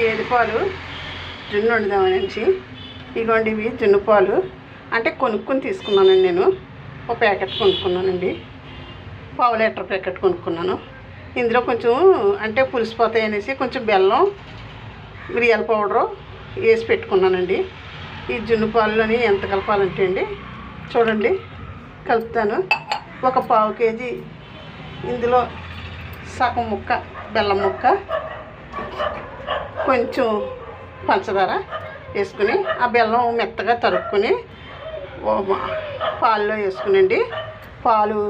గేదె పాలు. జున్ను వండుదామనేసి ఇగోండి ఇవి జున్ను పాలు. అంటే కొనుక్కొని తీసుకున్నానండి నేను. ఒక ప్యాకెట్ కొనుక్కున్నానండి. పావు లీటర్ ప్యాకెట్ కొనుక్కున్నాను. ఇందులో కొంచెం అంటే పులిసిపోతాయి అనేసి కొంచెం బెల్లం మిరియాల పౌడరు వేసి పెట్టుకున్నానండి. ఈ జున్ను పాలులోని ఎంత కలపాలంటే అండి చూడండి కలుపుతాను. ఒక పావు కేజీ ఇందులో సగం ముక్క బెల్లం ముక్క కొంచెం పంచదార వేసుకుని ఆ బెల్లం మెత్తగా తరుక్కుని పాలలో వేసుకునండి. పాలు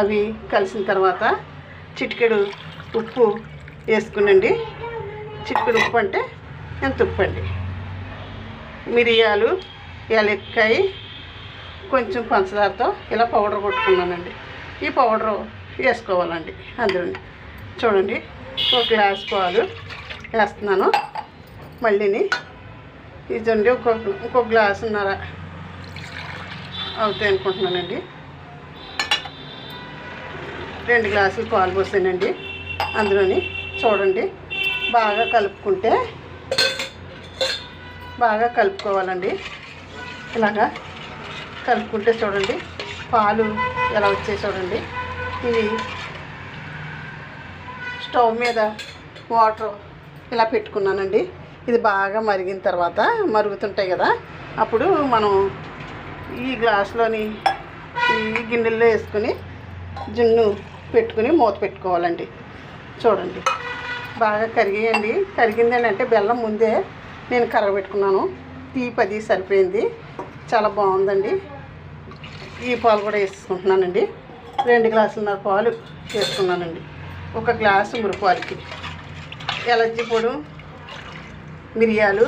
అవి కలిసిన తర్వాత చిటికెడు ఉప్పు వేసుకునండి. చిటికెడు ఉప్పు అంటే ఎంత ఉప్పు అండి? మిరియాలు ఎలక్కాయి కొంచెం పంచదారతో ఇలా పౌడర్ కొట్టుకున్నానండి. ఈ పౌడర్ వేసుకోవాలండి అందులోని. చూడండి ఒక గ్లాస్ పాలు. వేస్తున్నాను. మళ్ళీని ఇదండి ఒక ఇంకో గ్లాసున్నర అవుతాయి అనుకుంటున్నానండి. రెండు గ్లాసులు పాలు పోసానండి. అందులోని చూడండి బాగా కలుపుకుంటే బాగా కలుపుకోవాలండి. ఇలాగా కలుపుకుంటే చూడండి పాలు ఎలా వచ్చాయి చూడండి. ఇవి స్టవ్ మీద వాటర్ ఇలా పెట్టుకున్నానండి. ఇది బాగా మరిగిన తర్వాత మరుగుతుంటాయి కదా అప్పుడు మనం ఈ గ్లాసులోని ఈ గిన్నెల్లో వేసుకుని జున్ను పెట్టుకుని మూత పెట్టుకోవాలండి. చూడండి బాగా కరిగేయండి. కరిగిందని అంటే బెల్లం ముందే నేను కరగబెట్టుకున్నాను తీపి అది సరిపోయింది. చాలా బాగుందండి. ఈ పాలు కూడా వేసుకుంటున్నానండి. రెండు గ్లాసులున్నర పాలు వేసుకున్నానండి. ఒక గ్లాసు మురుపాలకి ఎలర్జీ పొడు మిరియాలు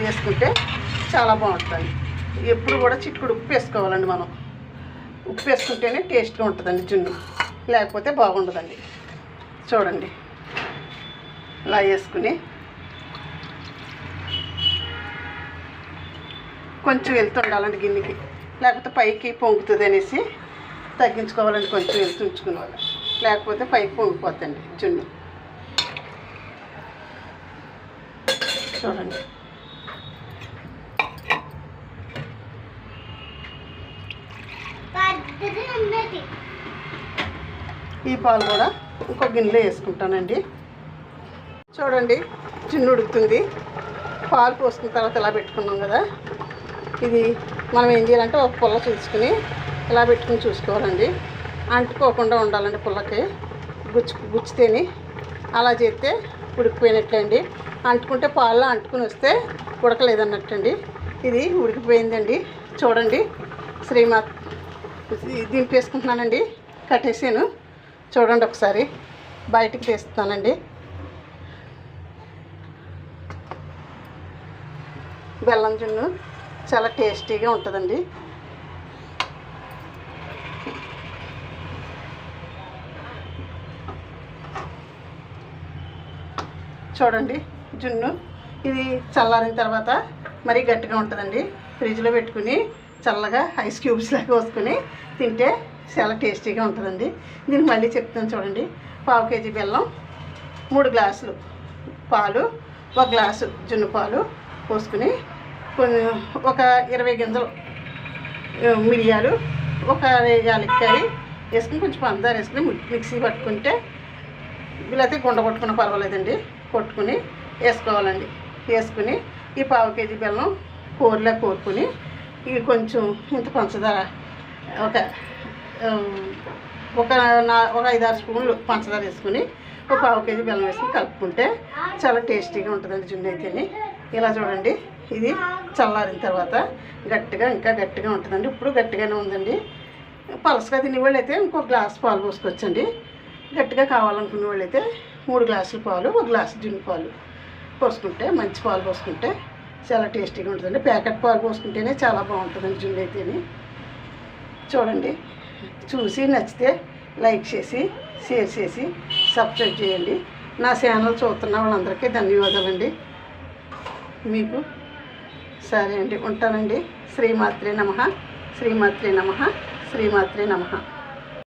వేసుకుంటే చాలా బాగుంటుంది. ఎప్పుడు కూడా చిట్టుకుడు ఉప్పు వేసుకోవాలండి మనం. ఉప్పు వేసుకుంటేనే టేస్ట్గా ఉంటుందండి జున్ను. లేకపోతే బాగుండదండి. చూడండి. ఇలా వేసుకుని కొంచెం వెళ్తుండాలండి గిన్నెకి. లేకపోతే పైకి పొంగుతుంది అనేసి తగ్గించుకోవాలండి కొంచెం వెళ్తుంచుకునే వాళ్ళు లేకపోతే పైకి పొంగిపోతుంది జున్ను. చూడండి. ఈ పాలు కూడా ఇంకో గిన్నెలో వేసుకుంటానండి. చూడండి చిన్ను ఉడుకుతుంది. పాలు పోసుకున్న తర్వాత ఇలా పెట్టుకున్నాం కదా. ఇది మనం ఏం చేయాలంటే ఒక పుల్ల చూసుకుని ఇలా పెట్టుకుని చూసుకోవాలండి. అంటుకోకుండా ఉండాలండి పుల్లకి. గుచ్చు గుచ్చితేని అలా చేస్తే ఉడికిపోయినట్లండి. అంటుకుంటే పాలలో అంటుకుని వస్తే ఉడకలేదన్నట్టండి. ఇది ఉడికిపోయిందండి. చూడండి. శ్రీమాత్ దింపేసుకుంటున్నానండి కట్టేసాను. చూడండి ఒకసారి. బయటికి తీస్తున్నానండి. బెల్లం జున్ను చాలా టేస్టీగా ఉంటుందండి. చూడండి జున్ను. ఇది చల్లారిన తర్వాత మరీ గట్టిగా ఉంటుందండి. ఫ్రిడ్జ్లో పెట్టుకుని చల్లగా ఐస్ క్యూబ్స్ లాగా పోసుకొని తింటే చాలా టేస్టీగా ఉంటుందండి. దీన్ని మళ్ళీ చెప్తాను చూడండి. పావు కేజీ బెల్లం మూడు గ్లాసులు పాలు ఒక గ్లాసు జున్ను పాలు పోసుకుని కొన్ని ఒక ఇరవై గింజలు మిరియాలు ఒక యాలక్కాయ వేసుకుని కొంచెం పంచదార వేసుకుని మిక్సీ పట్టుకుంటే వీలైతే గుండ కొట్టుకున్న పర్వాలేదండి. కొట్టుకుని వేసుకోవాలండి. వేసుకుని ఈ పావు కేజీ బెల్లం కూరలో కోరుకుని ఇవి కొంచెం ఇంత పంచదార ఒక ఒక నా ఒక ఐదారు స్పూన్లు పంచదార వేసుకుని ఒక పావు కేజీ బెల్లం వేసుకుని కలుపుకుంటే చాలా టేస్టీగా ఉంటుందండి జున్ను అయితేని. ఇలా చూడండి ఇది చల్లారిన తర్వాత గట్టిగా ఇంకా గట్టిగా ఉంటుందండి. ఇప్పుడు గట్టిగానే ఉందండి. పలసగా తినేవాళ్ళు అయితే ఇంకో గ్లాస్ పాలు పోసుకోవచ్చండి గట్టిగా కావాలనుకునే వాళ్ళు అయితే మూడు గ్లాసుల పాలు ఒక గ్లాసు జున్ను పాలు పోసుకుంటే మంచి పాలు పోసుకుంటే చాలా టేస్టీగా ఉంటుందండి. ప్యాకెట్ పాలు పోసుకుంటేనే చాలా బాగుంటుందండి జున్ను అయితేనే. చూడండి చూసి నచ్చితే లైక్ చేసి షేర్ చేసి సబ్స్క్రైబ్ చేయండి. నా ఛానల్ చూస్తున్న వాళ్ళందరికీ ధన్యవాదాలండి. మీకు సరే అండి ఉంటానండి. శ్రీమాత్రే నమ శ్రీమాత్రే నమ శ్రీమాత్రే నమ.